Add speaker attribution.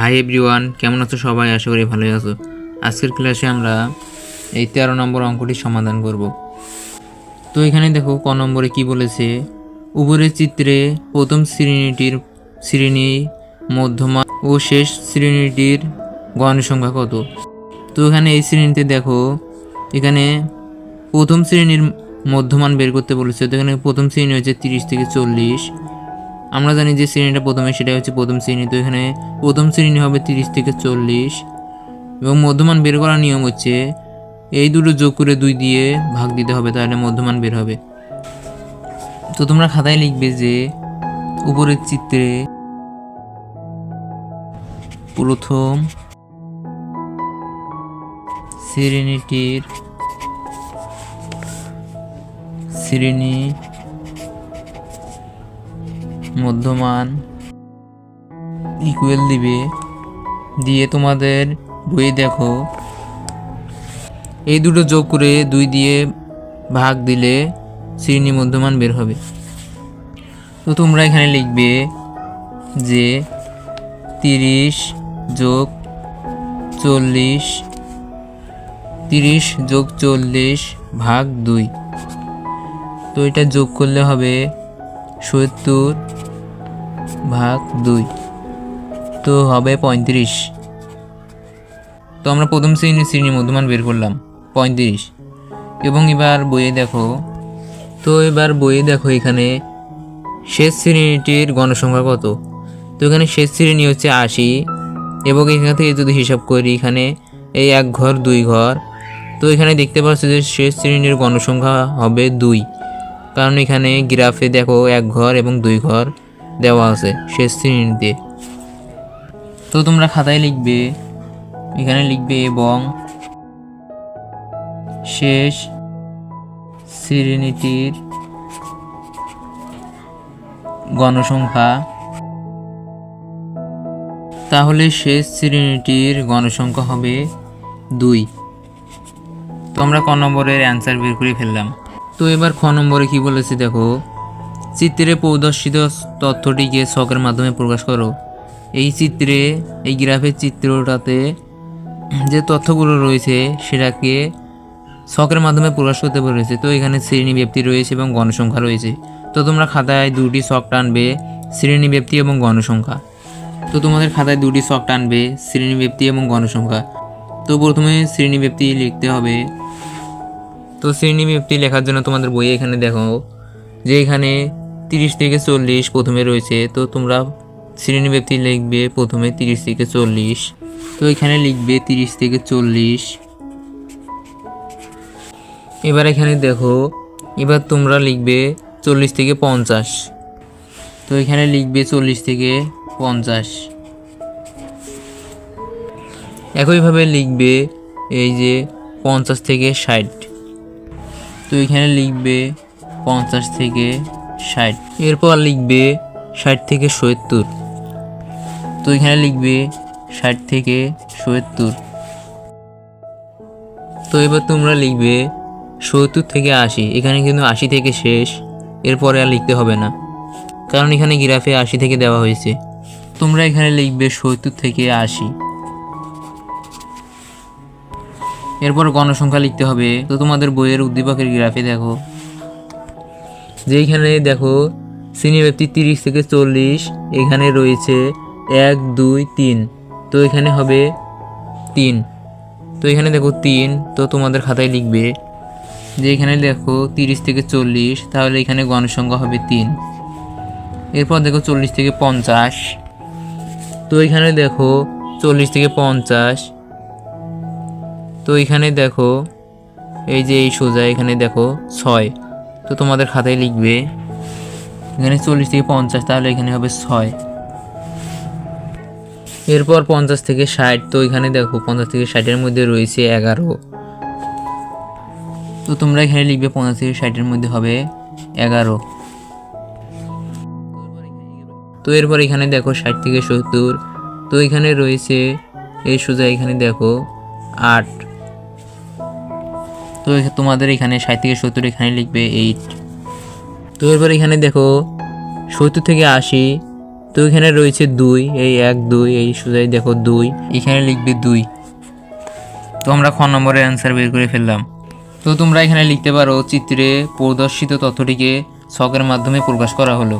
Speaker 1: Hi everyone কেমন আছো সবাই? আশা করি ভালোই আছো। আজকের ক্লাসে আমরা এই তেরো নম্বর অঙ্কটি সমাধান করব। তো এখানে দেখো, ক নম্বরে কি বলেছে? উপরের চিত্রে প্রথম শ্রেণীটির শ্রেণি, মধ্যমা ও শেষ শ্রেণীটির গণ সংখ্যা কত? তো এখানে এই শ্রেণীতে দেখো, এখানে প্রথম শ্রেণির মধ্যমান বের করতে বলেছে। তো এখানে প্রথম শ্রেণি হচ্ছে তিরিশ থেকে চল্লিশ। আমরা জানি যে শ্রেণীটা প্রথমে সেটা হচ্ছে প্রথম শ্রেণি, তো এখানে প্রথম শ্রেণি হবে তিরিশ থেকে চল্লিশ। এবং মধ্যমান বের করার নিয়ম হচ্ছে এই দুটো যোগ করে দুই দিয়ে ভাগ দিতে হবে, তাহলে মধ্যমান বের হবে। তো তোমরা খাতায় লিখবে যে উপরের চিত্রে প্রথম শ্রেণীটির শ্রেণি মধ্যমান ইকুয়াল দিবে। দিয়ে তোমাদের বই দেখো। এই দুটো যোগ করে দুই দিয়ে ভাগ দিলে শ্রেণি মধ্যমান বের হবে। তো তোমরা এখানে লিখবে যে তিরিশ যোগ চল্লিশ, তিরিশ যোগ চল্লিশ ভাগ দুই। তো এটা যোগ করলে হবে সত্তর ভাগ দুই। তো হবে পঁয়ত্রিশ। তো আমরা প্রথম শ্রেণি শ্রেণি মধ্যমান বের করলাম, পঁয়ত্রিশ। এবং এবার বইয়ে দেখো, তো এবার বইয়ে দেখো এখানে শেষ শ্রেণীটির গণসংখ্যা কত? তো এখানে শেষ শ্রেণি হচ্ছে আশি, এবং এখান থেকে যদি হিসাব করি এখানে এই এক ঘর, দুই ঘর, তো এখানে দেখতে পাচ্ছ যে শেষ শ্রেণির গণসংখ্যা হবে দুই। কারণ এখানে গ্রাফে দেখো এক ঘর এবং দুই ঘর। দেওয়া আছে শেষ শ্রেণীতে তো তোমরা খাতায় লিখবে, এখানে লিখবে এবং শেষ শ্রেণীটির গণসংখ্যা। তাহলে শেষ শ্রেণীটির গণসংখ্যা হবে দুই। তো আমরা ক নম্বরের অ্যান্সার বের করে ফেললাম। তো এবার খ নম্বরে কি বলেছে দেখো? চিত্রে প্রদর্শিত তথ্যটিকে ছকের মাধ্যমে প্রকাশ করো। এই চিত্রে, এই গ্রাফের চিত্রটাতে যে তথ্যগুলো রয়েছে, সেটাকে ছকের মাধ্যমে প্রকাশ করতে বলেছে তো এখানে শ্রেণি ব্যক্তি রয়েছে এবং গণসংখ্যা রয়েছে। তো তোমরা খাতায় দুটি ছক টানবে শ্রেণি ব্যক্তি এবং গণসংখ্যা। তো তোমাদের খাতায় দুটি ছক টানবে শ্রেণি ব্যক্তি এবং গণসংখ্যা। তো প্রথমে শ্রেণি ব্যক্তি লিখতে হবে। তো শ্রেণি ব্যক্তি লেখার জন্য তোমাদের বইয়ে এখানে দেখো, যে এখানে তিরিশ থেকে চল্লিশ প্রথমে রয়েছে, তো তোমরা শ্রেণি ব্যক্তি লিখবে প্রথমে তিরিশ থেকে চল্লিশ। তো এখানে লিখবে তিরিশ থেকে চল্লিশ। এবার এখানে দেখো, এবার তোমরা লিখবে চল্লিশ থেকে পঞ্চাশ। তো এখানে লিখবে চল্লিশ থেকে পঞ্চাশ। একইভাবে লিখবে এই যে পঞ্চাশ থেকে ষাট। তো এখানে লিখবে পঞ্চাশ থেকে ষাট। এরপর লিখবে ষাট থেকে সত্তর। তো এখানে লিখবে ষাট থেকে সত্তর। তো এবার তোমরা লিখবে সত্তর থেকে আশি। এখানে কিন্তু আশি থেকে শেষ। এরপরে আর লিখতে হবে না। কারণ এখানে গ্রাফে আশি থেকে দেওয়া হয়েছে। তোমরা এখানে লিখবে সত্তর থেকে আশি। এরপর গণসংখ্যা লিখতে হবে। তো তোমাদের বইয়ের উদ্দীপকের গ্রাফে দেখো। যেইখানে দেখো শ্রেণি ব্যক্তি তিরিশ থেকে চল্লিশ, এখানে রয়েছে এক, দুই, তিন। তো এখানে হবে তিন। তো এখানে দেখো তিন, তো তোমাদের খাতায় লিখবে যে এখানে দেখো তিরিশ থেকে চল্লিশ, তাহলে এখানে গণসংখ্যা হবে তিন। এরপর দেখো চল্লিশ থেকে পঞ্চাশ। তো এখানে দেখো চল্লিশ থেকে পঞ্চাশ। তো এখানে দেখো এই যে এই সোজা এখানে দেখো ছয়। তো তোমাদের খাতায় লিখবে, এখানে চল্লিশ থেকে পঞ্চাশ, তাহলে এখানে হবে ছয়। এরপর পঞ্চাশ থেকে ষাট, তো এখানে দেখো পঞ্চাশ থেকে ষাটের মধ্যে রয়েছে এগারো। তো তোমরা এখানে লিখবে পঞ্চাশ থেকে ষাটের মধ্যে হবে এগারো। তো এরপর এখানে দেখো ষাট থেকে সত্তর, তো এখানে রয়েছে, এই সোজা এখানে দেখো আট। তো তোমাদের এখানে ষাট থেকে সত্তর এখানে লিখবে এইট তো এরপর এখানে দেখো, সত্তর থেকে আশি, তো এখানে রয়েছে দুই, এই এক, দুই, এই সোজাই দেখো দুই, এখানে লিখবে দুই। তো আমরা খ নম্বরের অ্যান্সার বের করে ফেললাম। তো তোমরা এখানে লিখতে পারো, চিত্রে প্রদর্শিত তথ্যটিকে ছকের মাধ্যমে প্রকাশ করা হলো।